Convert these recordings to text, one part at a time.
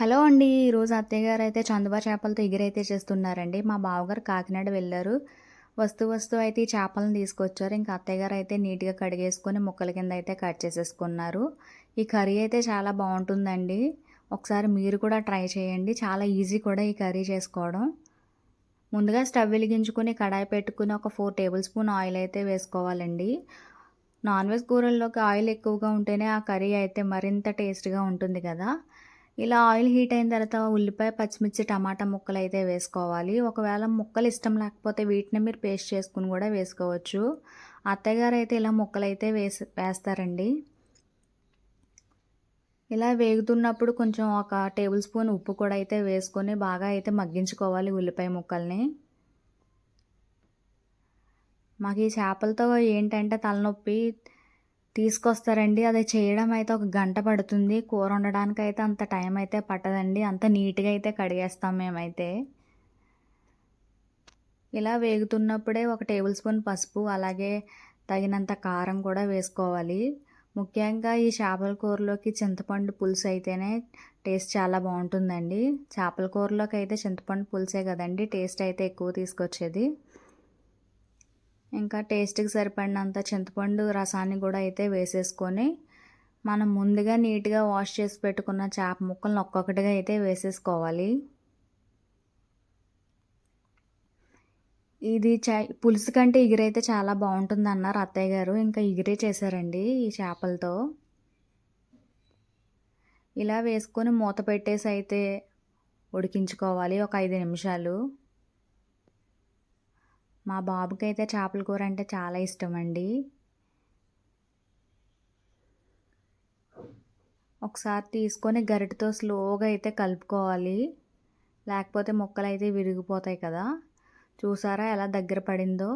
Hello అండి. ఈరోజు అత్తయ్య గారు అయితే చందుబా చేపలతో ఎగిరైతే చేస్తున్నారండి. మా బావగారు కాకినాడ వెళ్ళారు. వస్తూ వస్తూ అయితే ఈ చేపలను తీసుకొచ్చారు. ఇంకా అత్తయ్య గారు అయితే నీట్గా కడిగేసుకొని ముక్కల కింద అయితే కట్ చేసేసుకున్నారు. ఈ కర్రీ అయితే చాలా బాగుంటుందండి. ఒకసారి మీరు కూడా ట్రై చేయండి. చాలా ఈజీ కూడా ఈ కర్రీ చేసుకోవడం. ముందుగా స్టవ్ వెలిగించుకొని కడాయి పెట్టుకుని ఒక ఫోర్ టేబుల్ స్పూన్ ఆయిల్ అయితే వేసుకోవాలండి. నాన్ వెజ్ కూరల్లోకి ఆయిల్ ఎక్కువగా ఉంటేనే ఆ కర్రీ అయితే మరింత టేస్ట్గా ఉంటుంది కదా. ఇలా ఆయిల్ హీట్ అయిన తర్వాత ఉల్లిపాయ పచ్చిమిర్చి టమాటా ముక్కలు అయితే వేసుకోవాలి. ఒకవేళ ముక్కలు ఇష్టం లేకపోతే వీటిని మీరు పేస్ట్ చేసుకుని కూడా వేసుకోవచ్చు. అత్తగారు అయితే ఇలా ముక్కలు అయితే వేసి వేస్తారండి. ఇలా వేగుతున్నప్పుడు కొంచెం ఒక టేబుల్ స్పూన్ ఉప్పు కూడా అయితే వేసుకొని బాగా అయితే మగ్గించుకోవాలి ఉల్లిపాయ ముక్కల్ని. మాకు ఈ చేపలతో ఏంటంటే తలనొప్పి తీసుకొస్తారండి. అది చేయడం అయితే ఒక గంట పడుతుంది. కూర వండడానికి అయితే అంత టైం అయితే పట్టదండి. అంత నీట్గా అయితే కడిగేస్తాం మేమైతే. ఇలా వేగుతున్నప్పుడే ఒక టేబుల్ స్పూన్ పసుపు అలాగే తగినంత కారం కూడా వేసుకోవాలి. ముఖ్యంగా ఈ చేపల కూరలోకి చింతపండు పులుసు అయితేనే టేస్ట్ చాలా బాగుంటుందండి. చేపల కూరలోకి అయితే చింతపండు పులుసే కదండి. టేస్ట్ అయితే ఎక్కువ తీసుకొచ్చేది. ఇంకా టేస్ట్కి సరిపడినంత చింతపండు రసాన్ని కూడా అయితే వేసేసుకొని మనం ముందుగా నీట్గా వాష్ చేసి పెట్టుకున్న చేప ముక్కలను ఒక్కొక్కటిగా అయితే వేసేసుకోవాలి. ఇది చా పులుసు కంటే ఇగురైతే చాలా బాగుంటుంది అన్నారు అత్తయ్య గారు. ఇంకా ఇగురే చేశారండి ఈ చేపలతో. ఇలా వేసుకొని మూత పెట్టేసి అయితే ఉడికించుకోవాలి ఒక ఐదు నిమిషాలు. మా బాబుకి అయితే చేపల కూర అంటే చాలా ఇష్టం అండి ఒకసారి తీసుకొని గరిటతో స్లోగా అయితే కలుపుకోవాలి. లేకపోతే ముక్కలు అయితే విరిగిపోతాయి కదా. చూసారా ఎలా దగ్గర పడిందో?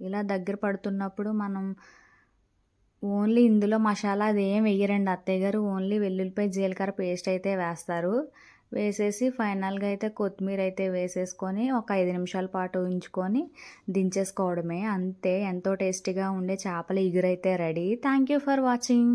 ఇలా దగ్గర పడుతున్నప్పుడు మనం ఓన్లీ ఇందులో మసాలా అదేం వేయరండి. అత్తయ్య గారు ఓన్లీ వెల్లుల్లిపాయ జీలకర్ర పేస్ట్ అయితే వేస్తారు. వేసేసి ఫైనల్గా అయితే కొత్తిమీర అయితే వేసేసుకొని ఒక ఐదు నిమిషాల పాటు ఉంచుకొని దించేసుకోవడమే. అంతే ఎంతో టేస్టీగా ఉండే చేపల ఇగురైతే ready. Thank you for watching.